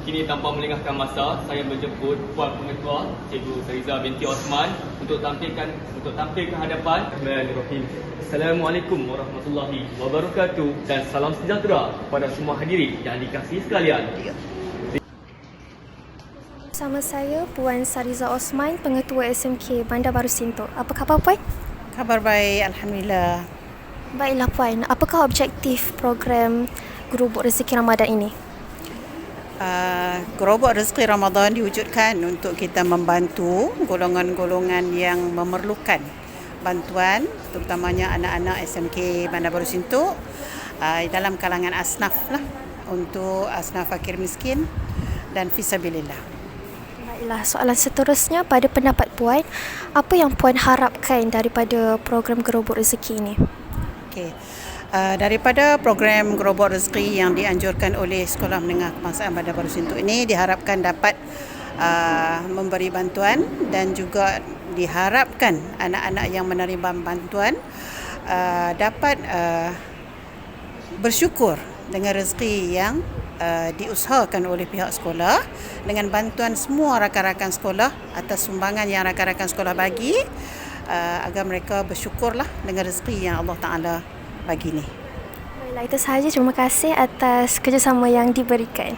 Kini tanpa melengahkan masa, saya menjemput Puan Pengetua Cikgu Sariza binti Osman untuk tampilkan untuk tampil ke hadapan. Bismillahirrahmanirrahim. Assalamualaikum warahmatullahi wabarakatuh dan salam sejahtera kepada semua hadirin yang dikasihi sekalian. Bersama saya Puan Sariza Osman, Pengetua SMK Bandar Baru Sinto. Apa khabar Puan? Khabar baik, Alhamdulillah. Baiklah Puan, apakah objektif program Gerubuk Rezeki Ramadan ini? Uh, gerobak rezeki Ramadan diwujudkan untuk kita membantu golongan-golongan yang memerlukan bantuan terutamanya anak-anak SMK Bandar Baru Sintuk uh, dalam kalangan asnaf lah untuk asnaf fakir miskin dan fisabilillah. Baiklah, soalan seterusnya pada pendapat Puan, apa yang Puan harapkan daripada program Gerubuk Rezeki ini? Okey. Uh, daripada program gerobak rezeki yang dianjurkan oleh Sekolah Menengah Kebangsaan Bandar Baru Sintuk ini diharapkan dapat uh, memberi bantuan dan juga diharapkan anak-anak yang menerima bantuan uh, dapat uh, bersyukur dengan rezeki yang uh, diusahakan oleh pihak sekolah dengan bantuan semua rakan-rakan sekolah atas sumbangan yang rakan-rakan sekolah bagi uh, agar mereka bersyukurlah dengan rezeki yang Allah Taala pagi ni. Baiklah, itu sahaja. Terima kasih atas kerjasama yang diberikan.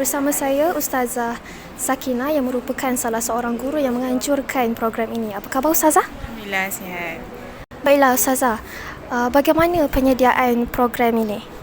Bersama saya Ustazah Sakina yang merupakan salah seorang guru yang menganjurkan program ini. Apa khabar Ustazah? Alhamdulillah sihat. Baiklah Ustazah, uh, bagaimana penyediaan program ini?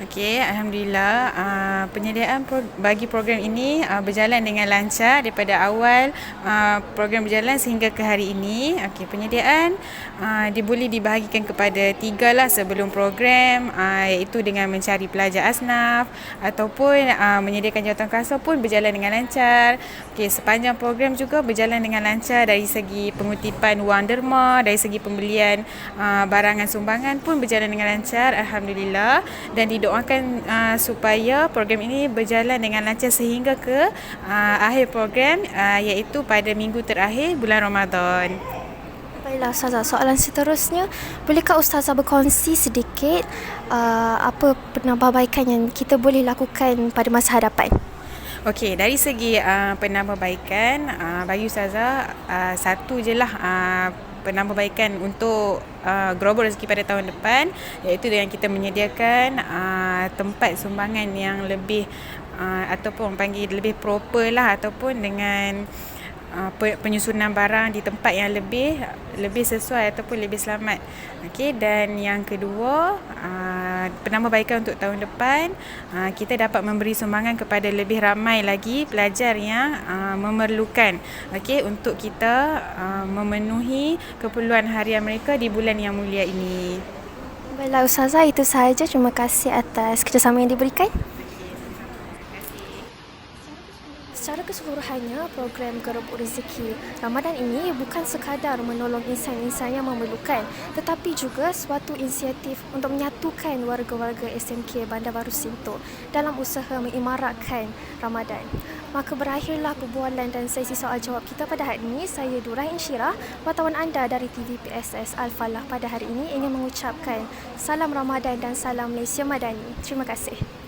Okey, alhamdulillah uh, penyediaan pro- bagi program ini uh, berjalan dengan lancar daripada awal uh, program berjalan sehingga ke hari ini. Okey, penyediaan uh, dia boleh dibahagikan kepada tiga lah sebelum program uh, iaitu dengan mencari pelajar asnaf ataupun uh, menyediakan jawatan kuasa pun berjalan dengan lancar. Okey, sepanjang program juga berjalan dengan lancar dari segi pengutipan wang derma, dari segi pembelian uh, barangan sumbangan pun berjalan dengan lancar alhamdulillah dan didoakan uh, supaya program ini berjalan dengan lancar sehingga ke uh, akhir program uh, iaitu pada minggu terakhir bulan Ramadan. Baiklah Ustazah, soalan seterusnya, bolehkah Ustazah berkongsi sedikit uh, apa penambahbaikan yang kita boleh lakukan pada masa hadapan? Okey, dari segi uh, penambahbaikan uh, bagi Ustazah uh, satu je lah uh, penambahbaikan untuk uh, gerobak rezeki pada tahun depan iaitu dengan kita menyediakan uh, tempat sumbangan yang lebih uh, ataupun panggil lebih proper lah ataupun dengan uh, pe- penyusunan barang di tempat yang lebih lebih sesuai ataupun lebih selamat. Okey dan yang kedua uh, penambahbaikan untuk tahun depan uh, kita dapat memberi sumbangan kepada lebih ramai lagi pelajar yang uh, memerlukan okey untuk kita uh, memenuhi keperluan harian mereka di bulan yang mulia ini. Baiklah Ustazah, itu sahaja. Terima kasih atas kerjasama yang diberikan. Secara keseluruhannya, program Gerobok Rezeki Ramadan ini bukan sekadar menolong insan-insan yang memerlukan tetapi juga suatu inisiatif untuk menyatukan warga-warga SMK Bandar Baru Sinto dalam usaha mengimaratkan Ramadan. Maka berakhirlah perbualan dan sesi soal jawab kita pada hari ini. Saya Dura Insyirah, wartawan anda dari TV PSS Al-Falah pada hari ini ingin mengucapkan salam Ramadan dan salam Malaysia Madani. Terima kasih.